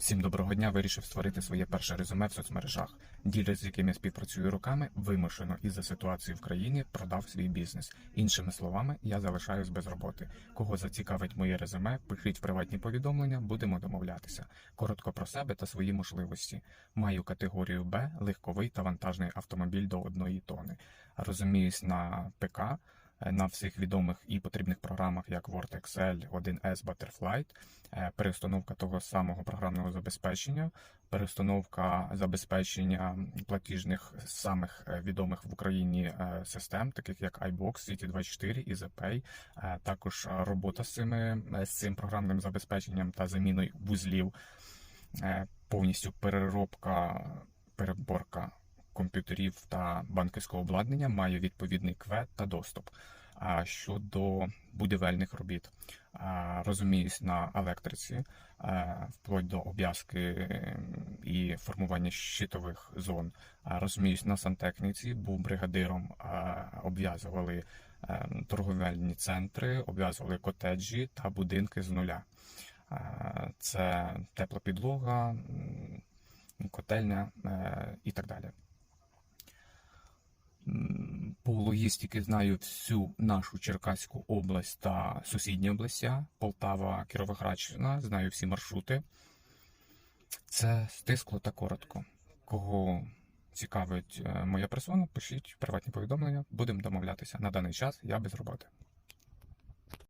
Всім доброго дня. Вирішив створити своє перше резюме в соцмережах. Ділер, з яким я співпрацюю роками, вимушено із-за ситуації в країні продав свій бізнес. Іншими словами, я залишаюсь без роботи. Кого зацікавить моє резюме, пишіть приватні повідомлення, будемо домовлятися. Коротко про себе та свої можливості. Маю категорію Б, легковий та вантажний автомобіль до одної тони. Розуміюсь на ПК. Е, На всіх відомих і потрібних програмах, як Word, Excel, 1С, Butterfly, е, переустановка того самого програмного забезпечення, переустановка забезпечення платіжних самих е, відомих в Україні систем, таких як iBox, City24, EasyPay, також робота з цими з цим програмним забезпеченням та заміною вузлів, повністю переробка, переборка комп'ютерів та банківського обладнання має відповідний квет та доступ. А щодо будівельних робіт, розуміюсь на електриці, е, вплоть до обв'язки і формування щитових зон. Розуміюсь на сантехніці, був бригадиром, обв'язували ем, торговельні центри, обв'язували котеджі та будинки з нуля. Це тепла підлога, котельня е, і так далі. По логістики знаю всю нашу Черкаську область та сусідні області, Полтава, Кіровоградщина, знаю всі маршрути. Це стисло та коротко. Кого цікавить е, моя персона, пишіть приватні повідомлення, будемо домовлятися. На даний час я без роботи.